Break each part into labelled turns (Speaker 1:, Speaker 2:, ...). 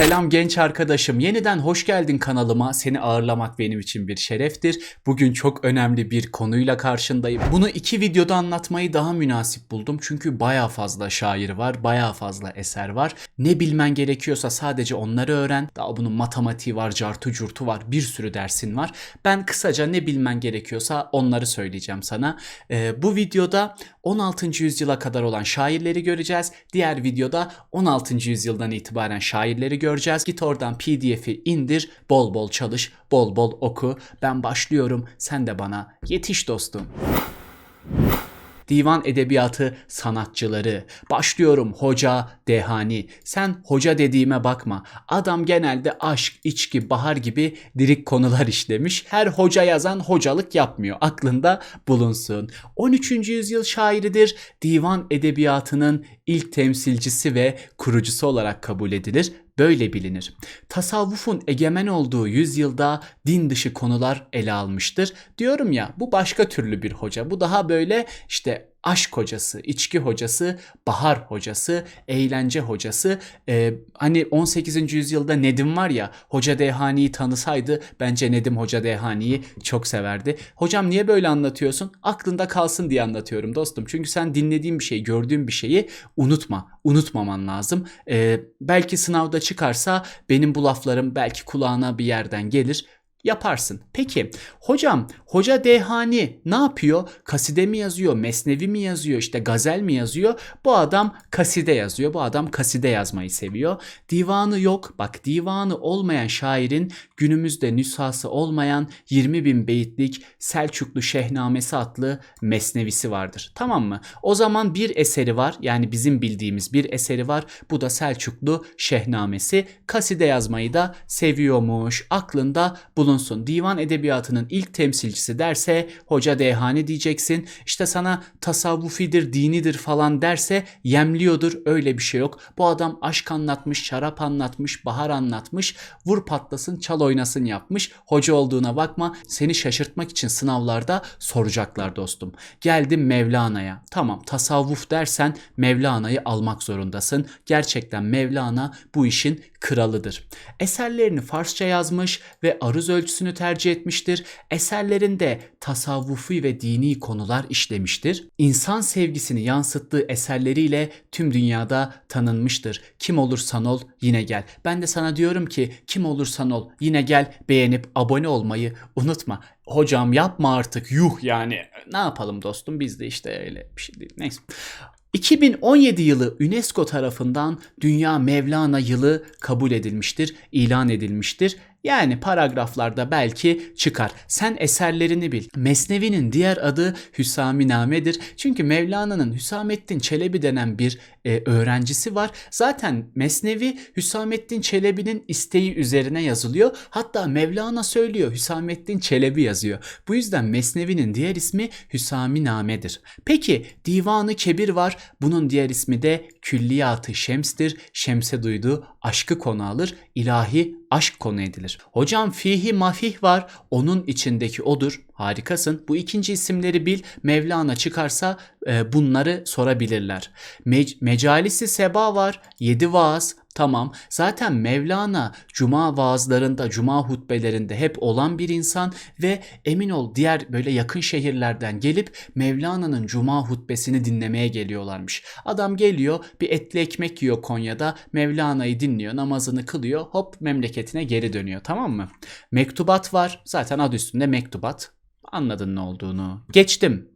Speaker 1: Selam genç arkadaşım. Yeniden hoş geldin kanalıma. Seni ağırlamak benim için bir şereftir. Bugün çok önemli bir konuyla karşındayım. Bunu iki videoda anlatmayı daha münasip buldum. Çünkü baya fazla şair var, baya fazla eser var. Ne bilmen gerekiyorsa sadece onları öğren. Daha bunun matematiği var, cartu curtu var, bir sürü dersin var. Ben kısaca ne bilmen gerekiyorsa onları söyleyeceğim sana. Ee, bu videoda 16. yüzyıla kadar olan şairleri göreceğiz. Diğer videoda 16. yüzyıldan itibaren şairleri göreceğiz. Git oradan PDF'i indir, bol bol çalış, bol bol oku. Ben başlıyorum, sen de bana yetiş dostum. Divan edebiyatı sanatçıları. Başlıyorum hoca, dehani. Sen hoca dediğime bakma. Adam genelde aşk, içki, bahar gibi dirik konular işlemiş. Her hoca yazan hocalık yapmıyor. Aklında bulunsun. 13. yüzyıl şairidir. Divan edebiyatının ilk temsilcisi ve kurucusu olarak kabul edilir böyle bilinir. Tasavvufun egemen olduğu yüzyılda din dışı konular ele almıştır. Diyorum ya bu başka türlü bir hoca. Bu daha böyle işte aşk hocası, içki hocası, bahar hocası, eğlence hocası. Ee, hani 18. yüzyılda Nedim var ya Hoca Dehani'yi tanısaydı bence Nedim Hoca Dehani'yi çok severdi. Hocam niye böyle anlatıyorsun? Aklında kalsın diye anlatıyorum dostum. Çünkü sen dinlediğin bir şeyi, gördüğün bir şeyi unutma. Unutmaman lazım. Ee, belki sınavda çıkarsa benim bu laflarım belki kulağına bir yerden gelir yaparsın. Peki hocam hoca dehani ne yapıyor? Kaside mi yazıyor? Mesnevi mi yazıyor? İşte gazel mi yazıyor? Bu adam kaside yazıyor. Bu adam kaside yazmayı seviyor. Divanı yok. Bak divanı olmayan şairin günümüzde nüshası olmayan 20 bin beyitlik Selçuklu Şehnamesi adlı mesnevisi vardır. Tamam mı? O zaman bir eseri var. Yani bizim bildiğimiz bir eseri var. Bu da Selçuklu Şehnamesi. Kaside yazmayı da seviyormuş. Aklında bulunsun. Divan edebiyatının ilk temsilcisi derse Hoca Dehani diyeceksin. İşte sana tasavvufidir, dinidir falan derse yemliyordur. Öyle bir şey yok. Bu adam aşk anlatmış, şarap anlatmış, bahar anlatmış. Vur patlasın, çal oynasın yapmış. Hoca olduğuna bakma. Seni şaşırtmak için sınavlarda soracaklar dostum. Geldim Mevlana'ya. Tamam tasavvuf dersen Mevlana'yı almak zorundasın. Gerçekten Mevlana bu işin kralıdır. Eserlerini Farsça yazmış ve aruz ölçüsünü tercih etmiştir. Eserlerinde tasavvufi ve dini konular işlemiştir. İnsan sevgisini yansıttığı eserleriyle tüm dünyada tanınmıştır. Kim olursan ol yine gel. Ben de sana diyorum ki kim olursan ol yine gel beğenip abone olmayı unutma. Hocam yapma artık yuh yani. Ne yapalım dostum biz de işte öyle bir şey değil. Neyse. 2017 yılı UNESCO tarafından Dünya Mevlana yılı kabul edilmiştir, ilan edilmiştir. Yani paragraflarda belki çıkar. Sen eserlerini bil. Mesnevi'nin diğer adı Hüsaminame'dir. Çünkü Mevlana'nın Hüsamettin Çelebi denen bir e, öğrencisi var. Zaten Mesnevi Hüsamettin Çelebi'nin isteği üzerine yazılıyor. Hatta Mevlana söylüyor Hüsamettin Çelebi yazıyor. Bu yüzden Mesnevi'nin diğer ismi Hüsaminame'dir. Peki Divanı Kebir var. Bunun diğer ismi de Külliyatı Şems'tir. Şems'e duyduğu aşkı konu alır. İlahi aşk konu edilir. Hocam fihi mafih var. Onun içindeki odur. Harikasın. Bu ikinci isimleri bil. Mevlana çıkarsa e, bunları sorabilirler. Me- Mecalisi Seba var. Yedi vaaz. Tamam. Zaten Mevlana cuma vaazlarında, cuma hutbelerinde hep olan bir insan ve emin ol diğer böyle yakın şehirlerden gelip Mevlana'nın cuma hutbesini dinlemeye geliyorlarmış. Adam geliyor bir etli ekmek yiyor Konya'da Mevlana'yı dinliyor namazını kılıyor hop memleketine geri dönüyor tamam mı? Mektubat var zaten adı üstünde mektubat anladın ne olduğunu. Geçtim.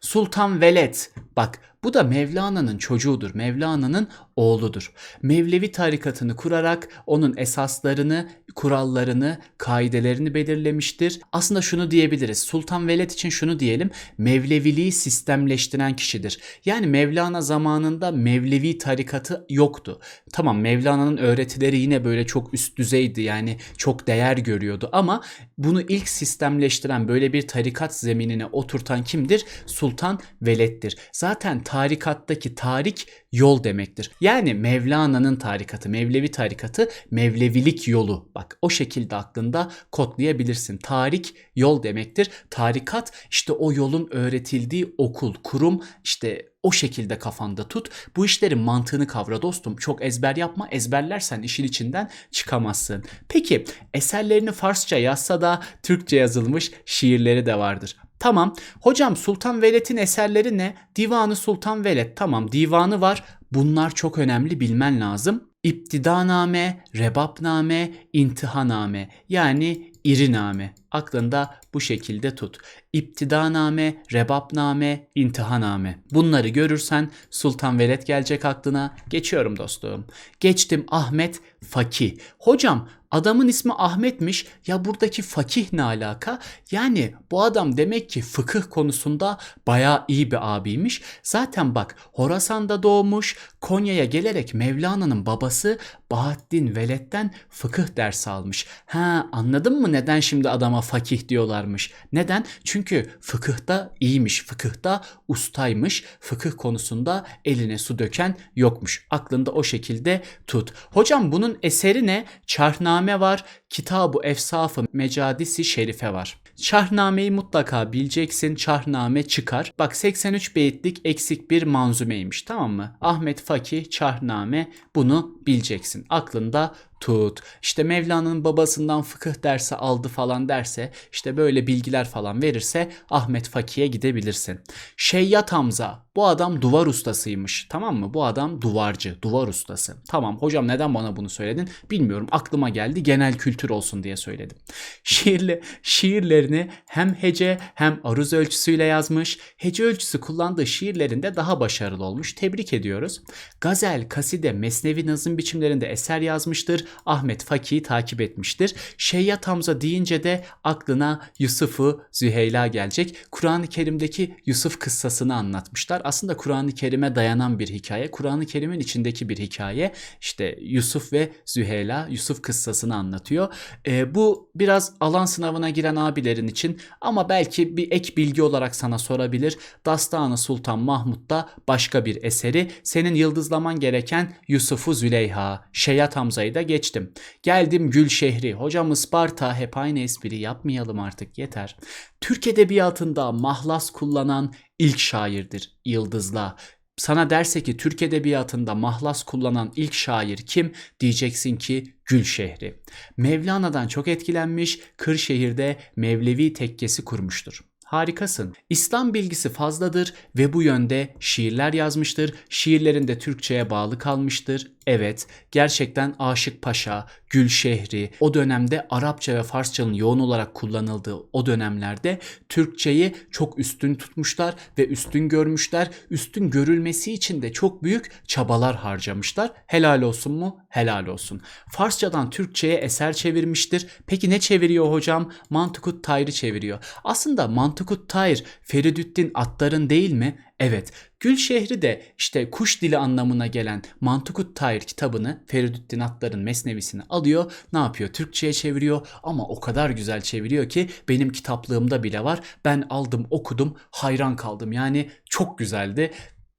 Speaker 1: Sultan Veled bak bu da Mevlana'nın çocuğudur. Mevlana'nın oğludur. Mevlevi tarikatını kurarak onun esaslarını, kurallarını, kaidelerini belirlemiştir. Aslında şunu diyebiliriz. Sultan Veled için şunu diyelim. Mevleviliği sistemleştiren kişidir. Yani Mevlana zamanında Mevlevi tarikatı yoktu. Tamam Mevlana'nın öğretileri yine böyle çok üst düzeydi. Yani çok değer görüyordu ama bunu ilk sistemleştiren böyle bir tarikat zeminine oturtan kimdir? Sultan Veled'dir. Zaten tarikattaki tarik yol demektir. Yani Mevlana'nın tarikatı, Mevlevi tarikatı Mevlevilik yolu. Bak o şekilde aklında kodlayabilirsin. Tarik yol demektir. Tarikat işte o yolun öğretildiği okul, kurum işte o şekilde kafanda tut. Bu işlerin mantığını kavra dostum. Çok ezber yapma. Ezberlersen işin içinden çıkamazsın. Peki eserlerini Farsça yazsa da Türkçe yazılmış şiirleri de vardır. Tamam. Hocam Sultan Veled'in eserleri ne? Divanı Sultan Veled. Tamam divanı var. Bunlar çok önemli bilmen lazım. İptidaname, rebapname, intihaname yani iriname. Aklında bu şekilde tut. İptidaname, rebapname, intihaname. Bunları görürsen Sultan Veled gelecek aklına. Geçiyorum dostum. Geçtim Ahmet Fakih. Hocam adamın ismi Ahmet'miş. Ya buradaki fakih ne alaka? Yani bu adam demek ki fıkıh konusunda bayağı iyi bir abiymiş. Zaten bak Horasan'da doğmuş. Konya'ya gelerek Mevlana'nın babası Bahattin Veled'den fıkıh dersi almış. Ha anladın mı neden şimdi adama fakih diyorlarmış? Neden? Çünkü fıkıhta iyiymiş, fıkıhta ustaymış, fıkıh konusunda eline su döken yokmuş. Aklında o şekilde tut. Hocam bunun eseri ne? Çarhname var, Kitab-ı Efsaf-ı Mecadisi Şerife var. Şahnameyi mutlaka bileceksin. Şahname çıkar. Bak 83 beyitlik eksik bir manzumeymiş tamam mı? Ahmet Fakih Şahname bunu bileceksin. Aklında tut. İşte Mevlana'nın babasından fıkıh dersi aldı falan derse işte böyle bilgiler falan verirse Ahmet Fakih'e gidebilirsin. Şeyyat Hamza bu adam duvar ustasıymış tamam mı? Bu adam duvarcı, duvar ustası. Tamam hocam neden bana bunu söyledin? Bilmiyorum aklıma geldi genel kültür olsun diye söyledim. Şiirle, şiirlerini hem hece hem aruz ölçüsüyle yazmış. Hece ölçüsü kullandığı şiirlerinde daha başarılı olmuş. Tebrik ediyoruz. Gazel, kaside, mesnevi nazım biçimlerinde eser yazmıştır. Ahmet Fakih'i takip etmiştir. Şeyyat Hamza deyince de aklına Yusuf'u Züheyla gelecek. Kur'an-ı Kerim'deki Yusuf kıssasını anlatmışlar. Aslında Kur'an-ı Kerim'e dayanan bir hikaye. Kur'an-ı Kerim'in içindeki bir hikaye. İşte Yusuf ve Züheyla Yusuf kıssasını anlatıyor. Ee, bu biraz alan sınavına giren abilerin için ama belki bir ek bilgi olarak sana sorabilir. Dastanı Sultan Mahmut da başka bir eseri. Senin yıldızlaman gereken Yusuf'u Züleyha, Şeyyat Hamza'yı da geçtim. Geldim Gül Şehri. Hocam Isparta hep aynı espri yapmayalım artık yeter. Türk edebiyatında mahlas kullanan ilk şairdir Yıldızla. Sana derse ki Türk edebiyatında mahlas kullanan ilk şair kim? Diyeceksin ki Gülşehri. Mevlana'dan çok etkilenmiş, Kırşehir'de Mevlevi tekkesi kurmuştur. Harikasın. İslam bilgisi fazladır ve bu yönde şiirler yazmıştır. Şiirlerinde Türkçe'ye bağlı kalmıştır. Evet, gerçekten Aşık Paşa, Gülşehri, o dönemde Arapça ve Farsçanın yoğun olarak kullanıldığı o dönemlerde Türkçeyi çok üstün tutmuşlar ve üstün görmüşler. Üstün görülmesi için de çok büyük çabalar harcamışlar. Helal olsun mu? Helal olsun. Farsçadan Türkçe'ye eser çevirmiştir. Peki ne çeviriyor hocam? Mantukut Tayr'ı çeviriyor. Aslında Mantukut Tayr Feridüddin Attar'ın değil mi? Evet, Gülşehri de işte kuş dili anlamına gelen Mantukut Tayr kitabını Feridüddin Attar'ın mesnevisini alıyor. Ne yapıyor? Türkçe'ye çeviriyor ama o kadar güzel çeviriyor ki benim kitaplığımda bile var. Ben aldım okudum hayran kaldım yani çok güzeldi.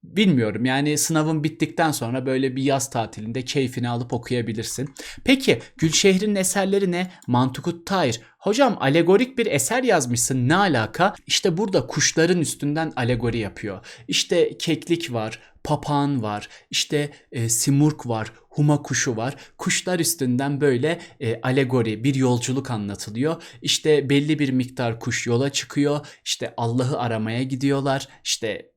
Speaker 1: Bilmiyorum yani sınavın bittikten sonra böyle bir yaz tatilinde keyfini alıp okuyabilirsin. Peki Gülşehir'in eserleri ne? Mantukut Tayr. Hocam alegorik bir eser yazmışsın ne alaka? İşte burada kuşların üstünden alegori yapıyor. İşte keklik var, papağan var, işte e, simurg var, huma kuşu var. Kuşlar üstünden böyle e, alegori, bir yolculuk anlatılıyor. İşte belli bir miktar kuş yola çıkıyor. İşte Allah'ı aramaya gidiyorlar. İşte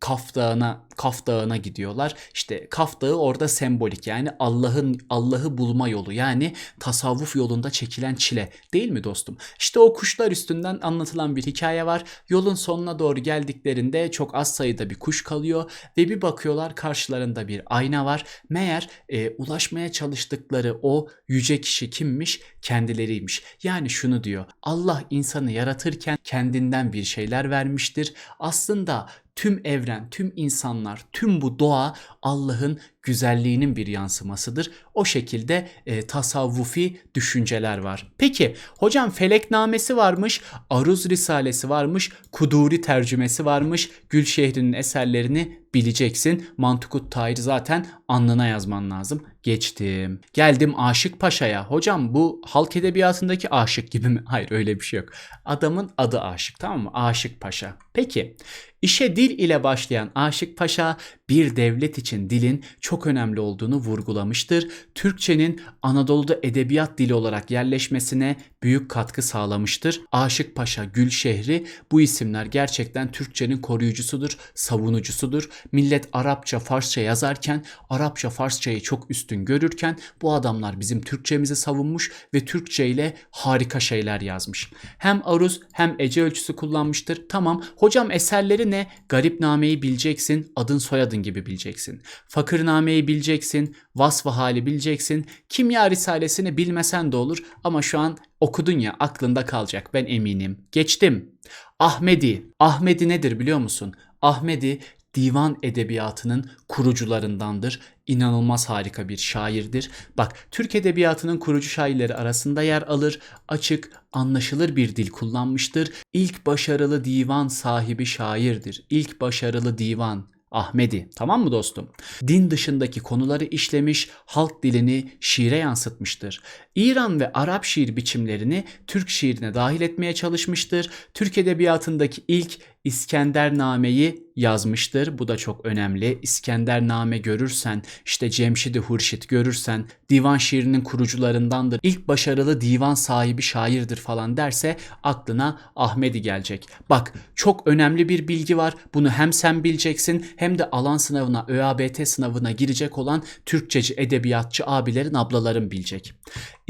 Speaker 1: Kaf Dağı'na, Kaf Dağı'na gidiyorlar. İşte Kaf Dağı orada sembolik yani Allah'ın Allah'ı bulma yolu yani tasavvuf yolunda çekilen çile değil mi dostum? İşte o kuşlar üstünden anlatılan bir hikaye var. Yolun sonuna doğru geldiklerinde çok az sayıda bir kuş kalıyor ve bir bakıyorlar karşılarında bir ayna var. Meğer e, ulaşmaya çalıştıkları o yüce kişi kimmiş? Kendileriymiş. Yani şunu diyor. Allah insanı yaratırken kendinden bir şeyler vermiştir. Aslında tüm evren, tüm insanlar, tüm bu doğa Allah'ın güzelliğinin bir yansımasıdır. O şekilde e, tasavvufi düşünceler var. Peki hocam feleknamesi varmış, aruz risalesi varmış, kuduri tercümesi varmış. Gülşehir'in eserlerini bileceksin. Mantukut Tahir zaten alnına yazman lazım. Geçtim. Geldim Aşık Paşa'ya. Hocam bu halk edebiyatındaki aşık gibi mi? Hayır öyle bir şey yok. Adamın adı Aşık tamam mı? Aşık Paşa. Peki işe dil ile başlayan Aşık Paşa bir devlet için dilin çok önemli olduğunu vurgulamıştır. Türkçenin Anadolu'da edebiyat dili olarak yerleşmesine büyük katkı sağlamıştır. Aşık Paşa, Gülşehri bu isimler gerçekten Türkçenin koruyucusudur, savunucusudur. Millet Arapça, Farsça yazarken Arapça, Farsçayı çok üstün görürken bu adamlar bizim Türkçemizi savunmuş ve Türkçe ile harika şeyler yazmış. Hem aruz hem ece ölçüsü kullanmıştır. Tamam hocam eserleri ne? Garipnameyi bileceksin, adın soyadın gibi bileceksin. Fakirnameyi bileceksin, vasfı hali bileceksin. Kimya risalesini bilmesen de olur ama şu an okudun ya aklında kalacak ben eminim. Geçtim. Ahmedi. Ahmedi nedir biliyor musun? Ahmedi divan edebiyatının kurucularındandır. İnanılmaz harika bir şairdir. Bak Türk edebiyatının kurucu şairleri arasında yer alır. Açık, anlaşılır bir dil kullanmıştır. İlk başarılı divan sahibi şairdir. İlk başarılı divan Ahmedi. Tamam mı dostum? Din dışındaki konuları işlemiş, halk dilini şiire yansıtmıştır. İran ve Arap şiir biçimlerini Türk şiirine dahil etmeye çalışmıştır. Türk edebiyatındaki ilk İskendername'yi yazmıştır. Bu da çok önemli. İskendername görürsen, işte Cemşid-i Hurşit görürsen, divan şiirinin kurucularındandır. İlk başarılı divan sahibi şairdir falan derse aklına Ahmedi gelecek. Bak çok önemli bir bilgi var. Bunu hem sen bileceksin hem de alan sınavına, ÖABT sınavına girecek olan Türkçeci edebiyatçı abilerin, ablaların bilecek.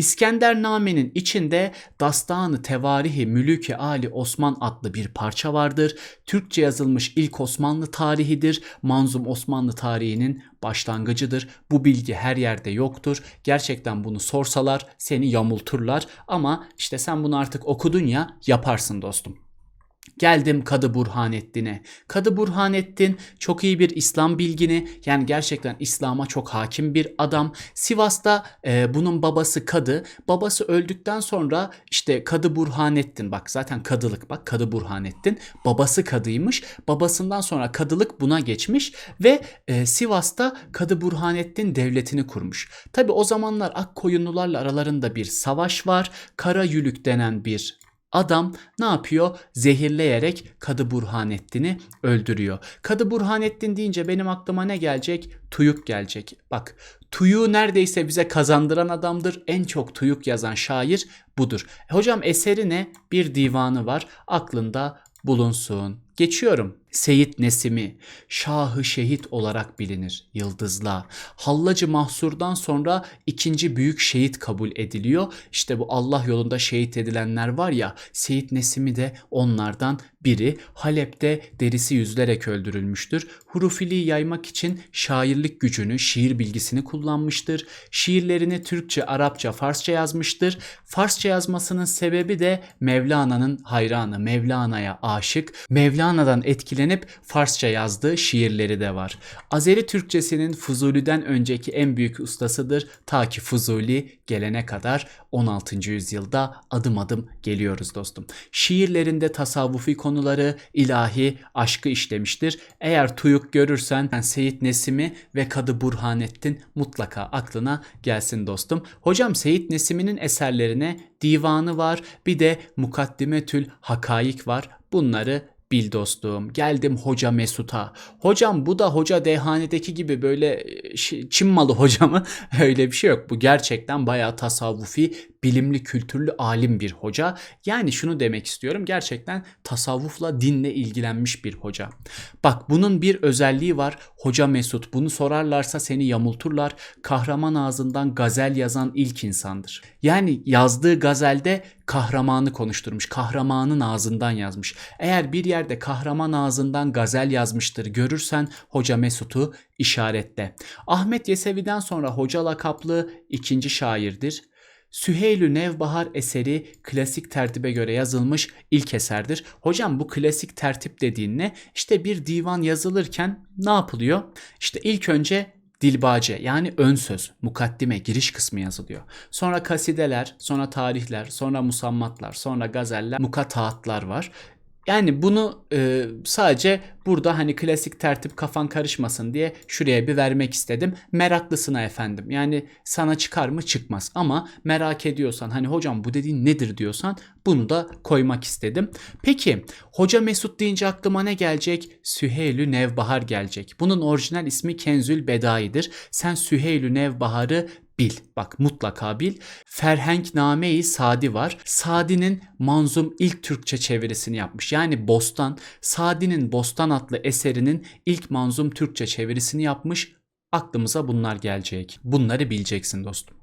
Speaker 1: İskendername'nin içinde Dastanı Tevarihi Mülüke Ali Osman adlı bir parça vardır. Türkçe yazılmış ilk Osmanlı tarihidir. Manzum Osmanlı tarihinin başlangıcıdır. Bu bilgi her yerde yoktur. Gerçekten bunu sorsalar seni yamulturlar ama işte sen bunu artık okudun ya yaparsın dostum. Geldim Kadı Burhanettin'e. Kadı Burhanettin çok iyi bir İslam bilgini yani gerçekten İslam'a çok hakim bir adam. Sivas'ta e, bunun babası Kadı. Babası öldükten sonra işte Kadı Burhanettin bak zaten kadılık bak Kadı Burhanettin. Babası kadıymış. Babasından sonra kadılık buna geçmiş ve e, Sivas'ta Kadı Burhanettin devletini kurmuş. Tabi o zamanlar Akkoyunlularla aralarında bir savaş var. Kara Yülük denen bir Adam ne yapıyor? Zehirleyerek Kadı Burhanettin'i öldürüyor. Kadı Burhanettin deyince benim aklıma ne gelecek? Tuyuk gelecek. Bak Tuyuk'u neredeyse bize kazandıran adamdır. En çok Tuyuk yazan şair budur. Hocam eseri ne? Bir divanı var. Aklında bulunsun. Geçiyorum. Seyit Nesimi, Şahı Şehit olarak bilinir Yıldızla. Hallacı Mahsur'dan sonra ikinci büyük şehit kabul ediliyor. İşte bu Allah yolunda şehit edilenler var ya Seyit Nesimi de onlardan biri. Halep'te derisi yüzlerek öldürülmüştür. Hurufiliği yaymak için şairlik gücünü, şiir bilgisini kullanmıştır. Şiirlerini Türkçe, Arapça, Farsça yazmıştır. Farsça yazmasının sebebi de Mevlana'nın hayranı, Mevlana'ya aşık, Mevlana'dan etkilenip Farsça yazdığı şiirleri de var. Azeri Türkçesinin Fuzuli'den önceki en büyük ustasıdır. Ta ki Fuzuli gelene kadar 16. yüzyılda adım adım geliyoruz dostum. Şiirlerinde tasavvufi konuları, ilahi, aşkı işlemiştir. Eğer tuyuk görürsen Seyit Nesimi ve Kadı Burhanettin mutlaka aklına gelsin dostum. Hocam Seyit Nesimi'nin eserlerine divanı var bir de Mukaddimetül Hakaik var. Bunları bil dostum. Geldim Hoca Mesut'a. Hocam bu da Hoca Dehane'deki gibi böyle Çin malı hoca mı? Öyle bir şey yok. Bu gerçekten bayağı tasavvufi, bilimli, kültürlü, alim bir hoca. Yani şunu demek istiyorum. Gerçekten tasavvufla, dinle ilgilenmiş bir hoca. Bak bunun bir özelliği var. Hoca Mesut bunu sorarlarsa seni yamulturlar. Kahraman ağzından gazel yazan ilk insandır. Yani yazdığı gazelde kahramanı konuşturmuş. Kahramanın ağzından yazmış. Eğer bir yerde kahraman ağzından gazel yazmıştır görürsen Hoca Mesut'u işaretle. Ahmet Yesevi'den sonra hoca lakaplı ikinci şairdir. Süheylü Nevbahar eseri klasik tertibe göre yazılmış ilk eserdir. Hocam bu klasik tertip dediğin ne? İşte bir divan yazılırken ne yapılıyor? İşte ilk önce dilbace yani ön söz, mukaddime, giriş kısmı yazılıyor. Sonra kasideler, sonra tarihler, sonra musammatlar, sonra gazeller, mukataatlar var. Yani bunu e, sadece burada hani klasik tertip kafan karışmasın diye şuraya bir vermek istedim. Meraklısına efendim. Yani sana çıkar mı çıkmaz ama merak ediyorsan hani hocam bu dediğin nedir diyorsan bunu da koymak istedim. Peki Hoca Mesut deyince aklıma ne gelecek? Süheylü Nevbahar gelecek. Bunun orijinal ismi Kenzül Bedai'dir. Sen Süheylü Nevbahar'ı bil. Bak mutlaka bil. Ferhengname-i Sadi var. Sadi'nin manzum ilk Türkçe çevirisini yapmış. Yani Bostan, Sadi'nin Bostan adlı eserinin ilk manzum Türkçe çevirisini yapmış. Aklımıza bunlar gelecek. Bunları bileceksin dostum.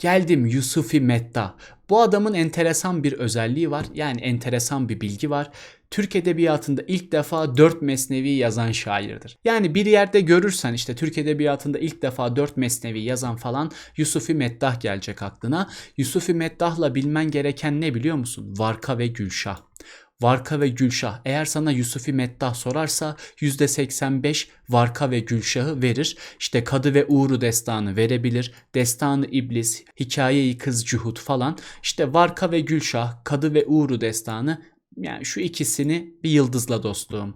Speaker 1: Geldim Yusufi Metta. Bu adamın enteresan bir özelliği var. Yani enteresan bir bilgi var. Türk Edebiyatı'nda ilk defa dört mesnevi yazan şairdir. Yani bir yerde görürsen işte Türk Edebiyatı'nda ilk defa dört mesnevi yazan falan Yusufi Meddah gelecek aklına. Yusufi Meddah'la bilmen gereken ne biliyor musun? Varka ve Gülşah. Varka ve Gülşah. Eğer sana Yusufi Meddah sorarsa %85 Varka ve Gülşah'ı verir. İşte Kadı ve Uğur'u destanı verebilir. Destanı İblis, Hikaye-i Kız Cuhud falan. İşte Varka ve Gülşah, Kadı ve Uğur'u destanı yani şu ikisini bir yıldızla dostluğum.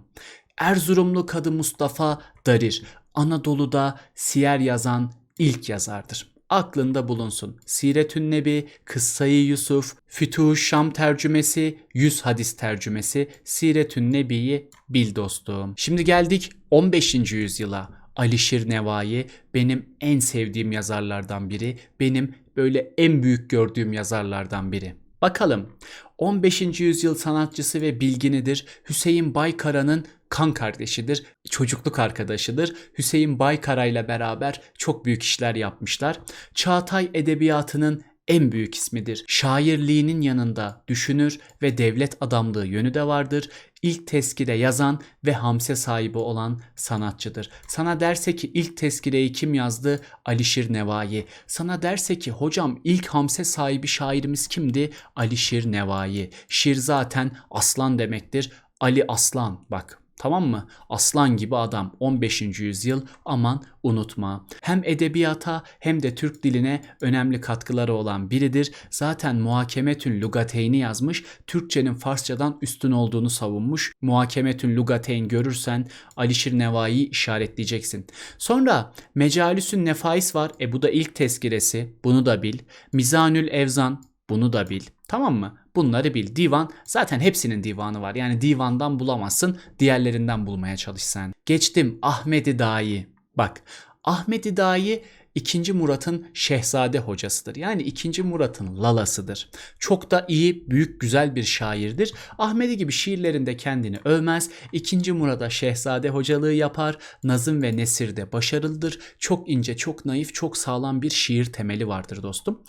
Speaker 1: Erzurumlu Kadı Mustafa Darir. Anadolu'da siyer yazan ilk yazardır aklında bulunsun. Siretün Nebi, Kıssayı Yusuf, Fütuh Şam tercümesi, Yüz Hadis tercümesi, Siretün Nebi'yi bil dostum. Şimdi geldik 15. yüzyıla. Alişir Nevai benim en sevdiğim yazarlardan biri. Benim böyle en büyük gördüğüm yazarlardan biri. Bakalım 15. yüzyıl sanatçısı ve bilginidir. Hüseyin Baykara'nın kan kardeşidir, çocukluk arkadaşıdır. Hüseyin Baykara ile beraber çok büyük işler yapmışlar. Çağatay edebiyatının en büyük ismidir. Şairliğinin yanında düşünür ve devlet adamlığı yönü de vardır. İlk teskide yazan ve hamse sahibi olan sanatçıdır. Sana derse ki ilk tezkireyi kim yazdı? Alişir Nevai. Sana derse ki hocam ilk hamse sahibi şairimiz kimdi? Alişir Nevai. Şir zaten aslan demektir. Ali Aslan bak Tamam mı? Aslan gibi adam 15. yüzyıl aman unutma. Hem edebiyata hem de Türk diline önemli katkıları olan biridir. Zaten Muhakemetün Lugateyni yazmış. Türkçenin Farsçadan üstün olduğunu savunmuş. Muhakemetün Lugateyn görürsen Alişir Nevai'yi işaretleyeceksin. Sonra Mecalisün Nefais var. E bu da ilk tezkiresi. Bunu da bil. Mizanül Evzan bunu da bil. Tamam mı? Bunları bil. Divan zaten hepsinin divanı var. Yani divandan bulamazsın. Diğerlerinden bulmaya çalış sen. Geçtim Ahmedi Dahi. Bak Ahmedi Dahi 2. Murat'ın şehzade hocasıdır. Yani 2. Murat'ın lalasıdır. Çok da iyi, büyük, güzel bir şairdir. Ahmedi gibi şiirlerinde kendini övmez. 2. Murat'a şehzade hocalığı yapar. Nazım ve nesirde başarılıdır. Çok ince, çok naif, çok sağlam bir şiir temeli vardır dostum.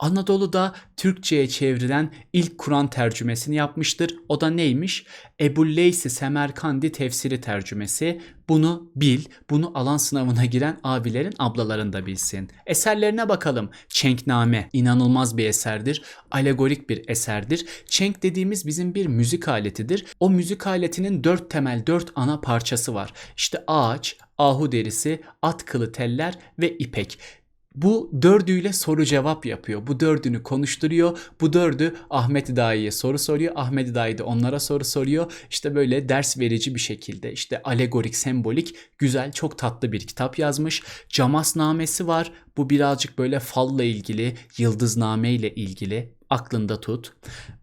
Speaker 1: Anadolu'da Türkçe'ye çevrilen ilk Kur'an tercümesini yapmıştır. O da neymiş? Ebu Leysi Semerkandi tefsiri tercümesi. Bunu bil, bunu alan sınavına giren abilerin ablaların da bilsin. Eserlerine bakalım. Çenkname inanılmaz bir eserdir. Alegorik bir eserdir. Çenk dediğimiz bizim bir müzik aletidir. O müzik aletinin dört temel, dört ana parçası var. İşte ağaç, ahu derisi, at kılı teller ve ipek bu dördüyle soru cevap yapıyor. Bu dördünü konuşturuyor. Bu dördü Ahmet Dai'ye soru soruyor. Ahmet Dai de onlara soru soruyor. İşte böyle ders verici bir şekilde işte alegorik, sembolik, güzel, çok tatlı bir kitap yazmış. Camasnamesi var. Bu birazcık böyle falla ilgili, yıldızname ile ilgili aklında tut.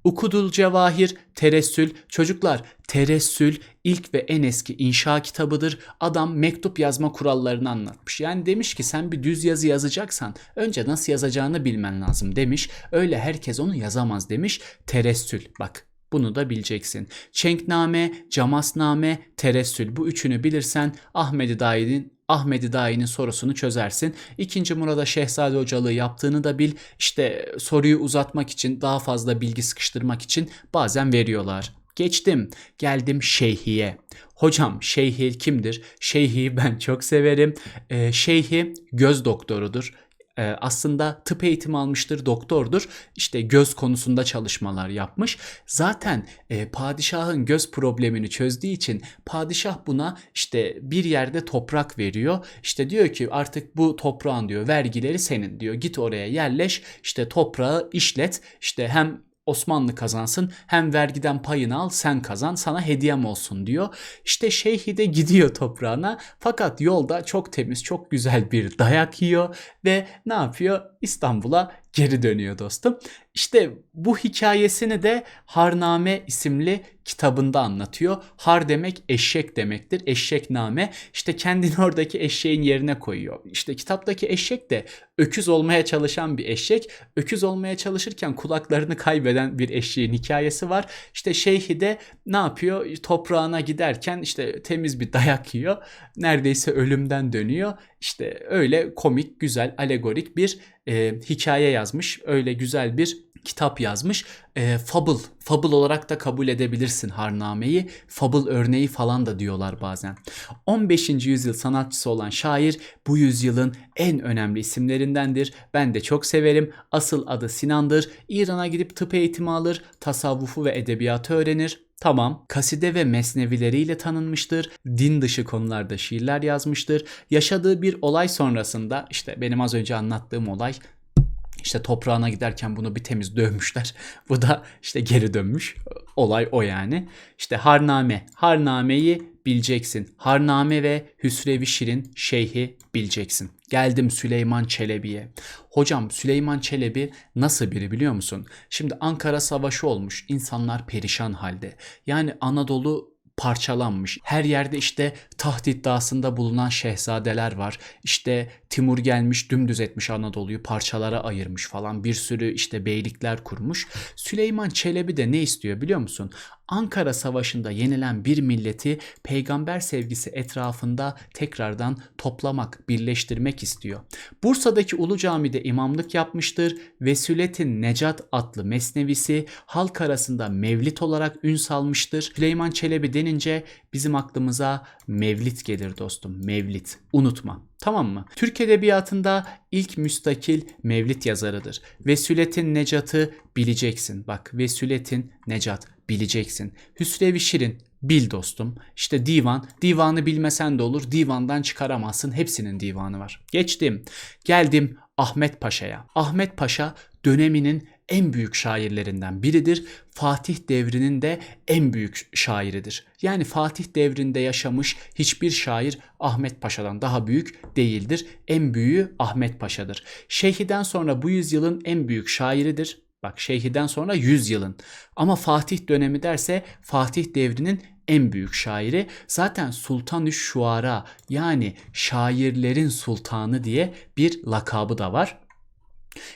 Speaker 1: Ukudul Cevahir, Teressül. Çocuklar Teressül ilk ve en eski inşa kitabıdır. Adam mektup yazma kurallarını anlatmış. Yani demiş ki sen bir düz yazı yazacaksan önce nasıl yazacağını bilmen lazım demiş. Öyle herkes onu yazamaz demiş. Teressül bak bunu da bileceksin. Çenkname, Camasname, Teressül bu üçünü bilirsen Ahmedi Dai'nin Ahmedi Dai'nin sorusunu çözersin. İkinci Murad'a Şehzade Hocalığı yaptığını da bil. İşte soruyu uzatmak için daha fazla bilgi sıkıştırmak için bazen veriyorlar. Geçtim. Geldim Şeyhi'ye. Hocam Şeyhi kimdir? Şeyhi ben çok severim. Ee, şeyhi göz doktorudur aslında tıp eğitimi almıştır, doktordur. İşte göz konusunda çalışmalar yapmış. Zaten e, padişahın göz problemini çözdüğü için padişah buna işte bir yerde toprak veriyor. İşte diyor ki artık bu toprağın diyor vergileri senin diyor. Git oraya yerleş, işte toprağı işlet. İşte hem Osmanlı kazansın hem vergiden payını al sen kazan sana hediyem olsun diyor. İşte şeyhi de gidiyor toprağına fakat yolda çok temiz çok güzel bir dayak yiyor ve ne yapıyor? İstanbul'a geri dönüyor dostum. İşte bu hikayesini de Harname isimli kitabında anlatıyor. Har demek eşek demektir. Eşekname işte kendini oradaki eşeğin yerine koyuyor. İşte kitaptaki eşek de öküz olmaya çalışan bir eşek. Öküz olmaya çalışırken kulaklarını kaybeden bir eşeğin hikayesi var. İşte şeyhi de ne yapıyor? Toprağına giderken işte temiz bir dayak yiyor. Neredeyse ölümden dönüyor. İşte öyle komik, güzel, alegorik bir e, hikaye yazmış. Öyle güzel bir kitap yazmış. E, fable, fable olarak da kabul edebilirsin Harname'yi. Fable örneği falan da diyorlar bazen. 15. yüzyıl sanatçısı olan şair bu yüzyılın en önemli isimlerindendir. Ben de çok severim. Asıl adı Sinan'dır. İran'a gidip tıp eğitimi alır, tasavvufu ve edebiyatı öğrenir. Tamam, kaside ve mesnevileriyle tanınmıştır. Din dışı konularda şiirler yazmıştır. Yaşadığı bir olay sonrasında işte benim az önce anlattığım olay işte toprağına giderken bunu bir temiz dövmüşler. Bu da işte geri dönmüş. Olay o yani. İşte Harname. Harname'yi bileceksin. Harname ve Hüsrevi Şirin Şeyhi bileceksin. Geldim Süleyman Çelebi'ye. Hocam Süleyman Çelebi nasıl biri biliyor musun? Şimdi Ankara Savaşı olmuş. İnsanlar perişan halde. Yani Anadolu parçalanmış. Her yerde işte taht iddiasında bulunan şehzadeler var. İşte Timur gelmiş dümdüz etmiş Anadolu'yu parçalara ayırmış falan. Bir sürü işte beylikler kurmuş. Süleyman Çelebi de ne istiyor biliyor musun? Ankara Savaşı'nda yenilen bir milleti peygamber sevgisi etrafında tekrardan toplamak, birleştirmek istiyor. Bursa'daki Ulu Cami'de imamlık yapmıştır. Vesületin Necat adlı mesnevisi halk arasında mevlit olarak ün salmıştır. Süleyman Çelebi denince bizim aklımıza mevlit gelir dostum. Mevlit. Unutma. Tamam mı? Türk Edebiyatı'nda ilk müstakil mevlit yazarıdır. Vesületin Necat'ı bileceksin. Bak Vesületin Necat bileceksin. Hüsrev Şirin bil dostum. İşte divan. Divanı bilmesen de olur. Divandan çıkaramazsın. Hepsinin divanı var. Geçtim. Geldim Ahmet Paşa'ya. Ahmet Paşa döneminin en büyük şairlerinden biridir. Fatih devrinin de en büyük şairidir. Yani Fatih devrinde yaşamış hiçbir şair Ahmet Paşa'dan daha büyük değildir. En büyüğü Ahmet Paşa'dır. Şeyhi'den sonra bu yüzyılın en büyük şairidir. Bak Şeyhi'den sonra 100 yılın. Ama Fatih dönemi derse Fatih devrinin en büyük şairi. Zaten Sultan-ı Şuara yani şairlerin sultanı diye bir lakabı da var.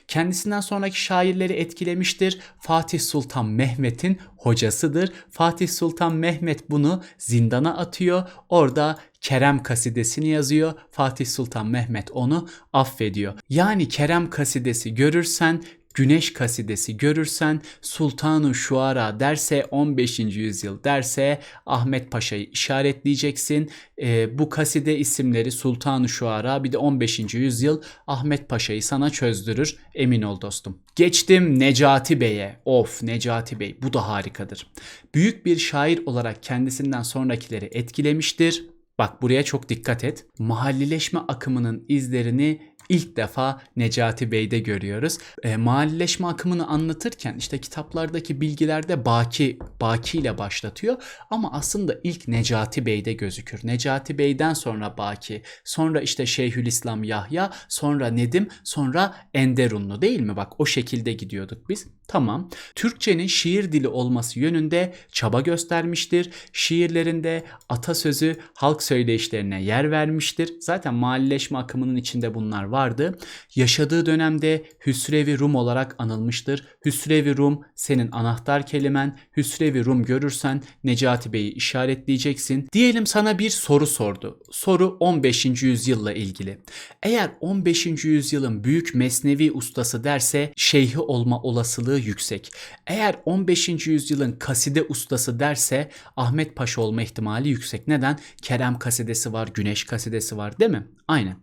Speaker 1: Kendisinden sonraki şairleri etkilemiştir. Fatih Sultan Mehmet'in hocasıdır. Fatih Sultan Mehmet bunu zindana atıyor. Orada Kerem kasidesini yazıyor. Fatih Sultan Mehmet onu affediyor. Yani Kerem kasidesi görürsen Güneş kasidesi görürsen Sultanu Şuara derse 15. yüzyıl derse Ahmet Paşa'yı işaretleyeceksin. E, bu kaside isimleri Sultanu Şuara bir de 15. yüzyıl Ahmet Paşa'yı sana çözdürür. Emin ol dostum. Geçtim Necati Bey'e. Of Necati Bey bu da harikadır. Büyük bir şair olarak kendisinden sonrakileri etkilemiştir. Bak buraya çok dikkat et. Mahallileşme akımının izlerini ilk defa Necati Bey'de görüyoruz. E, mahalleşme akımını anlatırken işte kitaplardaki bilgilerde Baki, Baki ile başlatıyor ama aslında ilk Necati Bey'de gözükür. Necati Bey'den sonra Baki, sonra işte Şeyhülislam Yahya, sonra Nedim, sonra Enderunlu değil mi? Bak o şekilde gidiyorduk biz. Tamam. Türkçenin şiir dili olması yönünde çaba göstermiştir. Şiirlerinde atasözü halk söyleyişlerine yer vermiştir. Zaten mahalleşme akımının içinde bunlar vardı. Yaşadığı dönemde Hüsrevi Rum olarak anılmıştır. Hüsrevi Rum senin anahtar kelimen. Hüsrevi Rum görürsen Necati Bey'i işaretleyeceksin. Diyelim sana bir soru sordu. Soru 15. yüzyılla ilgili. Eğer 15. yüzyılın büyük mesnevi ustası derse şeyhi olma olasılığı yüksek. Eğer 15. yüzyılın kaside ustası derse Ahmet Paşa olma ihtimali yüksek. Neden? Kerem kasidesi var, Güneş kasidesi var değil mi? Aynen.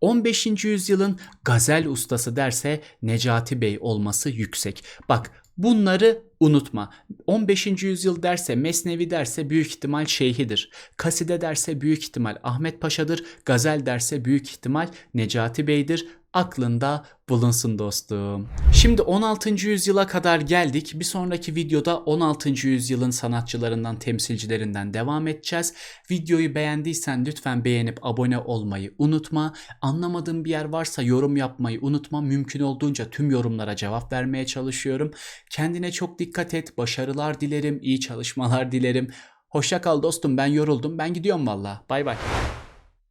Speaker 1: 15. yüzyılın gazel ustası derse Necati Bey olması yüksek. Bak Bunları unutma. 15. yüzyıl derse, Mesnevi derse büyük ihtimal şeyhidir. Kaside derse büyük ihtimal Ahmet Paşa'dır. Gazel derse büyük ihtimal Necati Bey'dir. Aklında bulunsun dostum. Şimdi 16. yüzyıla kadar geldik. Bir sonraki videoda 16. yüzyılın sanatçılarından, temsilcilerinden devam edeceğiz. Videoyu beğendiysen lütfen beğenip abone olmayı unutma. Anlamadığın bir yer varsa yorum yapmayı unutma. Mümkün olduğunca tüm yorumlara cevap vermeye çalışıyorum. Kendine çok dikkat et. Başarılar dilerim, iyi çalışmalar dilerim. Hoşça kal dostum ben yoruldum. Ben gidiyorum valla. Bay bay.